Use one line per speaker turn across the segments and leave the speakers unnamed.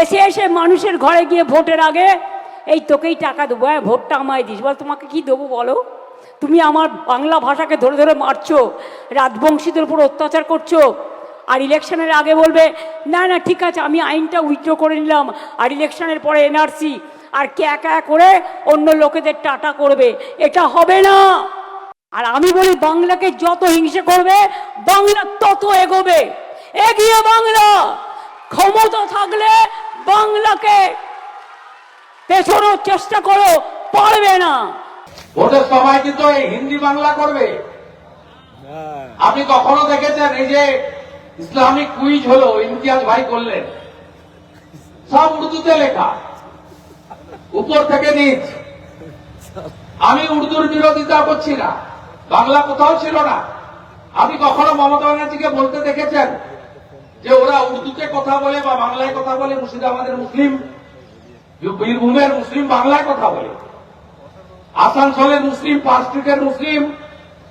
এসে এসে মানুষের ঘরে গিয়ে ভোটের আগে, এই তোকেই টাকা দেবো হ্যাঁ ভোটটা আমায় দিস। বল, তোমাকে কি দেবো বলো? তুমি আমার বাংলা ভাষাকে ধরে ধরে মারছো, রাজবংশীদের উপর অত্যাচার করছ, আর ইলেকশনের আগে বলবে, না না, ঠিক আছে, আমি আইনটা উইথড্র করে নিলাম, আর ইলেকশনের পরে এনআরসি আর ক্যা ক্যা করে অন্য লোকেদের টাটা করবে। এটা হবে না। আর আমি বলি, বাংলাকে যত হিংসে করবে, বাংলা তত এগোবে। এগিয়ে বাংলা! ক্ষমতা থাকলে বাংলাকে পেছনোর চেষ্টা করো পারবে না।
ভোটের সময় কিন্তু এই হিন্দি বাংলা করবে। আপনি কখনো দেখেছেন এই যে ইসলামিক কুইজ হলো ইমতিয়াজ ভাই করলেন? সব উর্দুতে লেখা। উপর থেকে নিচ। আমি উর্দুর বিরোধিতা করছি না। বাংলা কোথাও ছিল না। আপনি কখনো মমতা ব্যানার্জিকে বলতে দেখেছেন? যে ওরা উর্দুতে কথা বলে বা বাংলায় কথা বলে, মুর্শিদাবাদের মুসলিম বীরভূমের মুসলিম, বাংলায় কথা বলে। আসানসোলের মুসলিম পাঁচটুকের মুসলিম,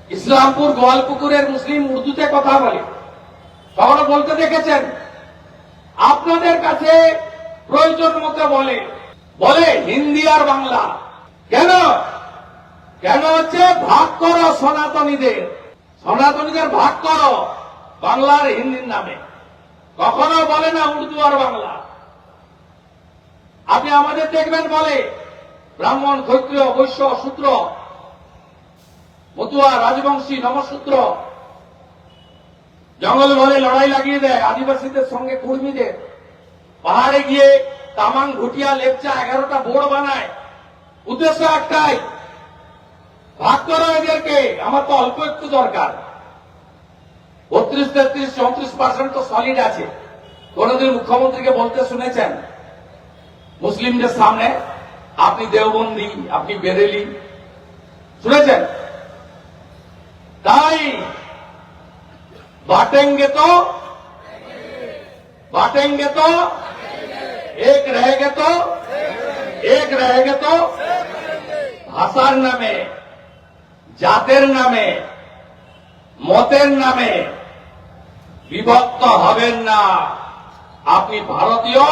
ইসলামপুর, গোয়ালপুকুরের মুসলিম উর্দুতে কথা বলে। কখনো বলতে দেখেছেন, আপনাদের কাছে প্রয়োজন মতো বলে। বলে হিন্দি আর বাংলা। কেন? কেন হচ্ছে ভাগ করো সনাতনীদের? সনাতনীদের ভাগ করো বাংলার হিন্দির নামে। কখনো বলে না উর্দু আর বাংলা। আপনি আমাদের দেখবেন বলে, ব্রাহ্মণ ক্ষত্রিয়, বৈশ্য শূদ্র মতুয়া রাজবংশী নমশূদ্র জঙ্গল ভরে লড়াই লাগিয়ে দেয় আদিবাসীদের সঙ্গে কর্মীদের। পাহাড়ে গিয়ে তামাং, ঘুটিয়া, লেপচা এগারোটা বোর্ড বানায়। উদ্দেশ্য একটাই, ভাগ করো এদেরকে, আমার তো অল্প একটু দরকার। বত্রিশ তেত্রিশ চৌত্রিশ পার্সেন্ট তো সলিড আছে কোনদিন মুখ্যমন্ত্রীকে বলতে শুনেছেন মুসলিমদের সামনে আপনি দেওবন্দি আপনি বেরেলি শুনেছেন তাই बांटेंगे तो बांटेंगे तो एक रहेंगे तो एक रहेंगे तो ভাষার নামে জাতের নামে মতের নামে বিভক্ত হবেন না। আপনি ভারতীয়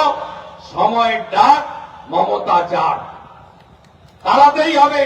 সময়ের ডাক মমতা যাক তাড়াতেই হবে।